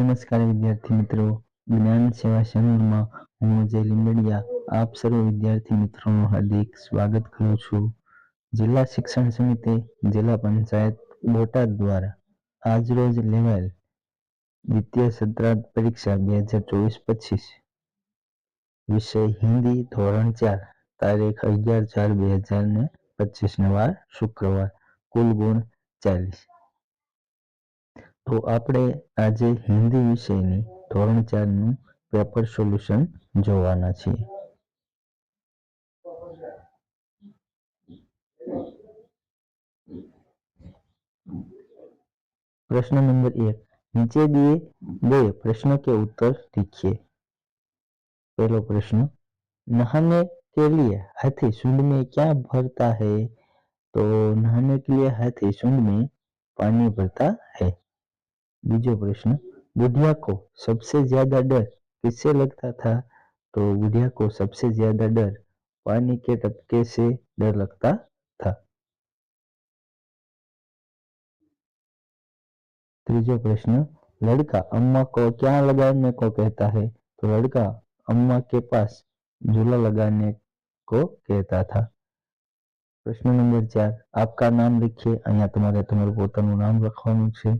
નમસ્કાર વિદ્યાર્થી મિત્રો. જ્ઞાન સેવા સંઘમાં હું અજય લીંબડિયા. આપ સર્વ વિદ્યાર્થી મિત્રોનું હાર્દિક સ્વાગત કરું છું. જિલ્લા શિક્ષણ સમિતિ, જિલ્લા પંચાયત, બોટાદ દ્વારા આજરોજ લેવાયેલ દ્વિતીય સત્રાંત પરીક્ષા બે હજાર ચોવીસ પચીસ. વિષય હિન્દી ધોરણ ચાર, તારીખ અગિયાર ચાર બે હજાર ને પચીસ ને વાર શુક્રવાર. કુલ ગુણ ચાલીસ. તો આપણે આજે હિન્દી વિષયની ધોરણ ચારનું પેપર સોલ્યુશન જોવાના છીએ प्रश्न नंबर एक नीचे दिए गए प्रश्न के उत्तर लिखिए पहला प्रश्न नहाने के लिए हाथी सूंड में क्या भरता है तो नहाने के लिए हाथी सूंड में पानी भरता है बीजो प्रश्न बुढ़िया को सबसे ज्यादा डर किससे लगता था तो बुढ़िया को सबसे ज्यादा डर पानी के टपके से डर लगता था तीजो प्रश्न लड़का अम्मा को क्या लगाने को कहता है तो लड़का अम्मा के पास झूला लगाने को कहता था प्रश्न नंबर चार आपका नाम लिखिए અહીંયા તમારે તમારું પોતાનું નામ લખવાનું છે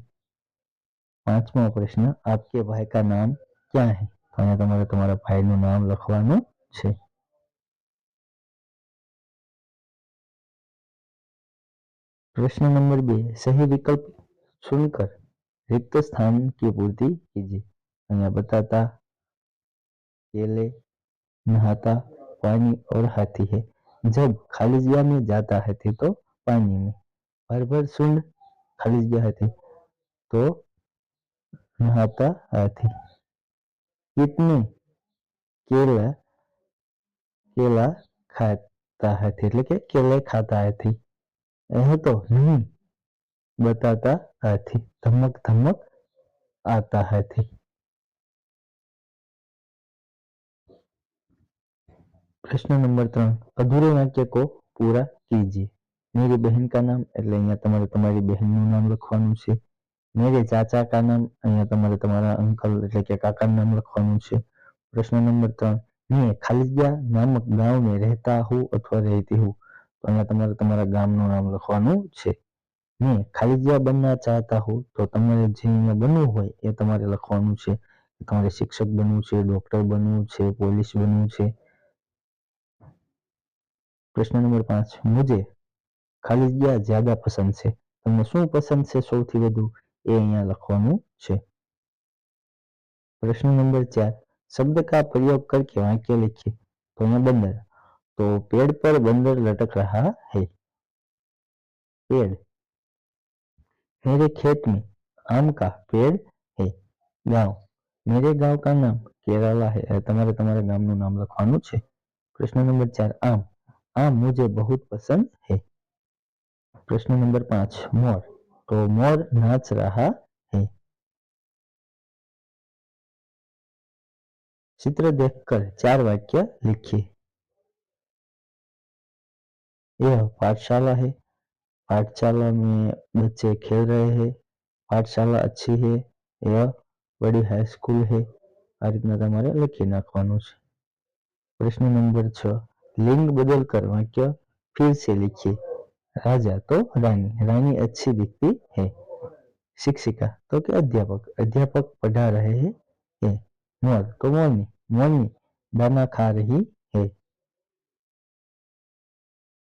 પાંચમો પ્રશ્ન आपके भाई का नाम क्या है તો અહીંયા તમારે તમારા ભાઈનું નામ લખવાનું છે प्रश्न नंबर बे सही विकल्प सुनकर रिक्त स्थान की पूर्ति कीजिए અહીંયા बताता केले नहाता पानी और हाथी है जब खाली जगह में जाता है तो पानी में भर भर सुंड खाली जगह है तो नहाता हाथी कितने केला केला खाता हाथी એટલે કે કેલે ખાતા હાથી એ તો નહીં बताता हाथी धमक धमक आता हाथी प्रश्न नंबर ત્રણ અધૂરે વાક્ય को पूरा कीजिए मेरी बहन का नाम એટલે અહીંયા તમારે તમારી બહેનનું નામ લખવાનું છે મેરે ચાચા કા અહીંયા તમારે તમારા અંકલ એટલે કે કાકાનું નામ લખવાનું છે. પ્રશ્ન નંબર ત્રણ મેં ખાલિદિયા નામક ગાંવ રહેતા હું અથવા રહેતી હું? તો અહીંયા તમારે તમારા ગામનું નામ લખવાનું છે. મેં ખાલિદિયા બનના ચાહતા હું? તો તમારે જે બનવું હોય એ તમારે લખવાનું છે. તમારે શિક્ષક બનવું છે, ડોક્ટર બનવું છે, પોલીસ બનવું છે. પ્રશ્ન નંબર પાંચ, મુજે ખાલિદિયા જ્યાદા પસંદ છે. તમને શું પસંદ છે સૌથી વધુ? એ અહીંયા લખવાનું છે प्रश्न नंबर चार शब्द का प्रयोग करके वाक्य लिखिए तो यहाँ बंदर तो पेड़ पर बंदर लटक रहा है पेड़ मेरे खेत में आम का पेड़ है गांव मेरे गांव का नाम केरला है તમારે તમારા ગામનું નામ લખવાનું છે પ્રશ્ન નંબર ચાર આમ આમ मुझे बहुत पसंद है प्रश्न नंबर पांच मोर तो मोर नाच रहा है चित्र देखकर चार वाक्य लिखिए यह पाठशाला है पाठशाला में बच्चे खेल रहे हैं पाठशाला अच्छी है यह बड़ी हाई स्कूल है આ રીતના તમારે લખી નાખવાનું છે પ્રશ્ન નંબર છ लिंग बदल कर वाक्य फिर से लिखिए राजा तो रानी रानी अच्छी दिखती है शिक्षिका तो के अध्यापक अध्यापक पढ़ा रहे हैं मोर तो मोरनी मोरनी दाना खा रही है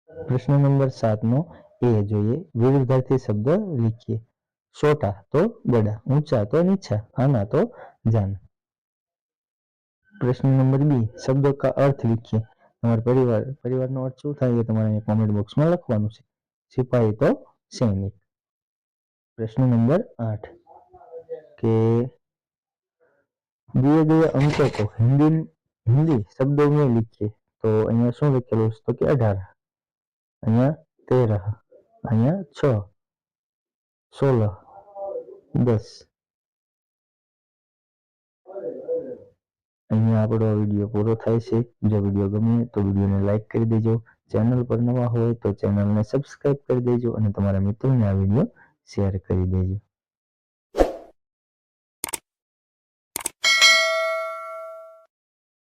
प्रश्न नंबर सात नो ए जो ये विरुद्धार्थी शब्द लिखिए छोटा तो बड़ा ऊंचा तो नीचा आना तो जाना प्रश्न नंबर बी शब्दों का अर्थ लिखिए તમારા પરિવાર પરિવારનો અર્થ શું થાય એ તમારે અહીંયા કોમેન્ટ બોક્સમાં લખવાનું છે सिपाही को सैनिक। प्रश्न नंबर आठ, के दिए गए अंकों को हिंदी हिंदी शब्दों में लिखिए। तो अहिया शू लिखेलो तो कि अठारह, अहिया तेरह, अहिया छ, सोलह, दस। अँ आप वीडियो पूरा थे जो वीडियो गमे तो वीडियो ने लाइक कर दीजिए ચેનલ પર નવા હોય તો ચેનલને સબસ્ક્રાઈબ કરી દેજો અને તમારા મિત્રોને આ વીડિયો શેર કરી દેજો.